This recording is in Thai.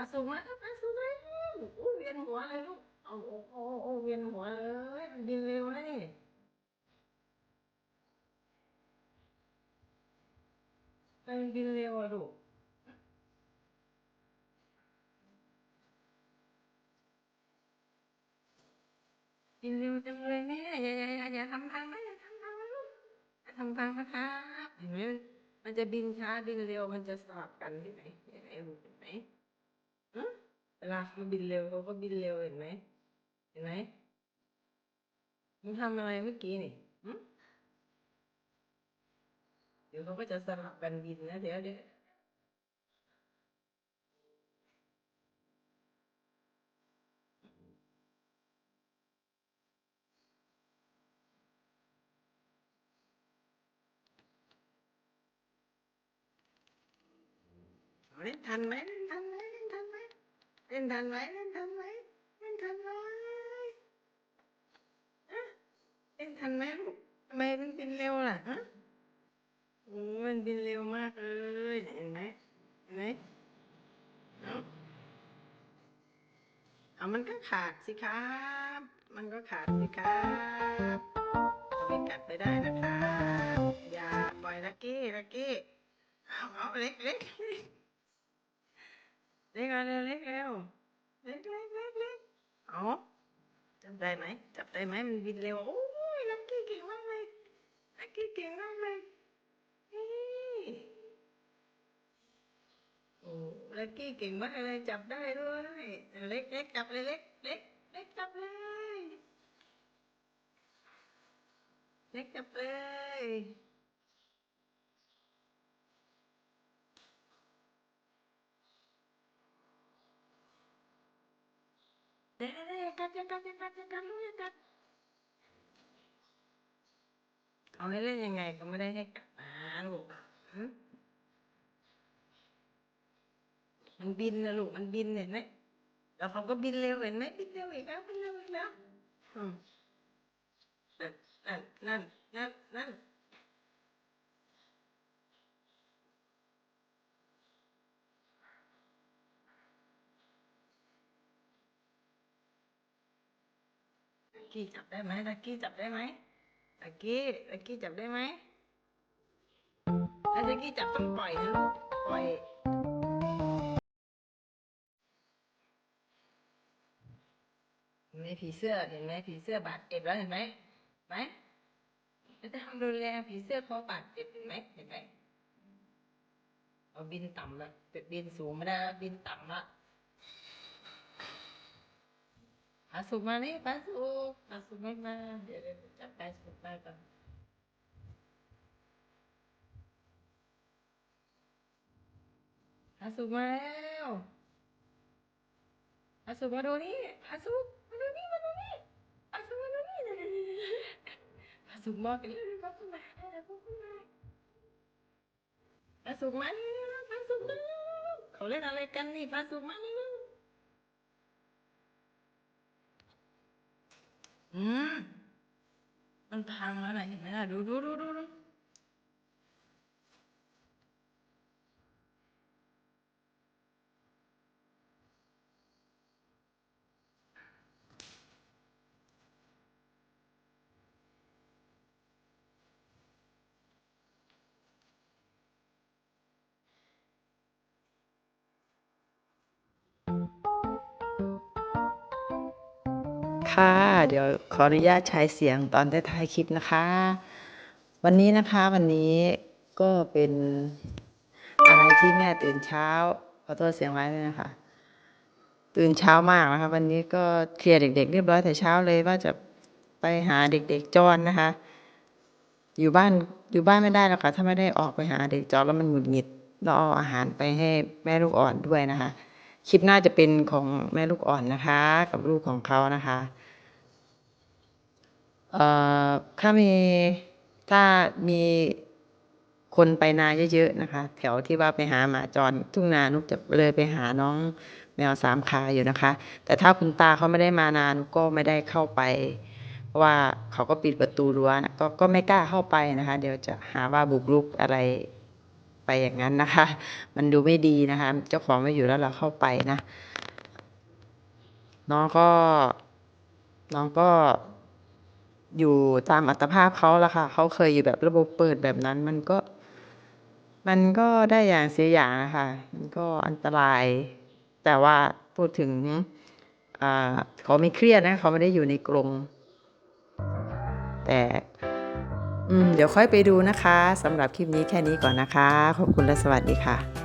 อาสุมาอาสุมาอู้เวียนหัวเลยลูกโอ้โอ้โอ้เวียนหัวเลยมันบินเร็วนะนี่มันบินเร็วอะลูกบินเร็วจังเลยเนี่ยอย่าอย่าอย่าอย่าทำพังนะอย่าทำพังนะลูกอย่าทำพังนะครับเห็นไหมมันจะบินช้าบินเร็วมันจะสลับกันที่ไหนเห็นไหมลูกเห็นไหม ลาเขาบินเร็วเขาก็บินเร็วเห็นไหม เห็นไหมมึงทำอะไรเมื่อกี้นี่เดี๋ยวเขาก็จะสลับกันบินนะ เดี๋ยวเดี๋ยวเล่นทันไหมเล่นทันไหมเล่นทันไหม เล่นทันไหมเล่นทันไหมเล่นทันไหมฮะเล่นทันไหมลูกทำไมมันบินเร็วล่ะฮะโอ้มันบินเร็วมากเลยเห็นไหมเห็นไหมเอาเอามันก็ขาดสิครับ มันก็ขาดสิครับไม่กัดไปได้นะครับอย่าปล่อยลักกี้ลักกี้เอาเอาเล็กเล็ก เล็กเล็กเร็วเล็กเร็วเล็กเล็กเล็กเล็กเอาจับได้ไหมจับได้ไหมมันบินเร็วโอ้ยลักกี้เก่งมากเลยลักกี้เก่งมากเลยนี่โอ้ลักกี้เก่งมากเลยจับได้ด้วยเล็กเล็กจับเลยเล็กเล็กเล็กจับเลยเล็กจับเลย เดี๋ยว เดี๋ยวกัดอย่ากัดอย่ากัดอย่ากัดลูกอย่ากัดเอาให้เล่นยังไงก็ไม่ได้ให้กัดนะลูกหึมันบินนะลูกมันบินเห็นไหมแล้วเขาก็บินเร็วเห็นไหมบินเร็วอีกแล้วบินเร็วอีกแล้วอืมนั่นนั่นนั่นนั่นนั่น กกี้จับได้ไหมลักกี้จับได้ไหมลักกี้ลักกี้จับได้ไหมถ้าลักกี้จับต้องปล่อยนะลูกปล่อยเห็นไหมผีเสื้อเห็นไหมผีเสื้อบาดเจ็บแล้วเห็นไหมไหมจะทำรุนแรงผีเสื้อเขาบาดเจ็บเห็นไหมเห็นไหมเอาบินต่ำละแต่บินสูงไม่ได้บินต่ำละ ปลาสุกมานี่ปลาสุกปลาสุกไม่มา เดี๋ยวเดี๋ยวจับปลาสุกมาก่อนปลาสุกมาแล้วปลาสุกมาดูนี่ปลาสุกมาดูนี่มาดูนี่ปลาสุกมาดูนี่ปลาสุกมองกันเลยปลาสุกมาเดี๋ยวปลาสุกมาปลาสุกมานี่ปลาสุกมาเขาเล่นอะไรกันนี่ปลาสุกมานี่ อืมมันพังแล้วนะเห็นไหมล่ะ ดูดูดูดูดู ค่ะ เดี๋ยวขออนุญาตใช้เสียงตอนท้ายคลิปนะคะ วันนี้นะคะวันนี้ก็เป็นอะไรที่แม่ตื่นเช้าขอโทษเสียงไว้ด้วยนะคะ ตื่นเช้ามากนะคะ วันนี้ก็เคลียร์เด็ก ๆ เรียบร้อยแต่เช้าเลยว่าจะไปหาเด็ก ๆจอนนะคะ อยู่บ้านอยู่บ้านไม่ได้แล้วค่ะถ้าไม่ได้ออกไปหาเด็กจอนแล้วมันหงุดหงิดเราเอาอาหารไปให้แม่ลูกอ่อนด้วยนะคะ คลิปหน้าจะเป็นของแม่ลูกอ่อนนะคะ กับลูกของเขานะคะเอ่อถ้ามีถ้ามีคนไปนาเยอะๆนะคะ แถวที่ว่าไปหาหมาจรทุ่งนานุกจะเลยไปหาน้องแมวสามขาอยู่นะคะ แต่ถ้าคุณตาเขาไม่ได้มานานกก็ไม่ได้เข้าไป เพราะว่าเขาก็ปิดประตูรั้วนะก็ก็ไม่กล้าเข้าไปนะคะ เดี๋ยวจะหาว่าบุกรุกอะไร ไปอย่างนั้นนะคะ มันดูไม่ดีนะคะ เจ้าของไม่อยู่แล้วเราเข้าไปนะ น้องก็ น้องก็อยู่ตามอัตภาพเขาละค่ะ เขาเคยอยู่แบบระบบเปิดแบบนั้น มันก็ มันก็ได้อย่างเสียอย่างอะค่ะมันก็อันตราย แต่ว่าพูดถึงอ่าเขาไม่เครียดนะ เขาไม่ได้อยู่ในกรงแต่ เดี๋ยวค่อยไปดูนะคะสำหรับคลิปนี้แค่นี้ก่อนนะคะ ขอบคุณและสวัสดีค่ะ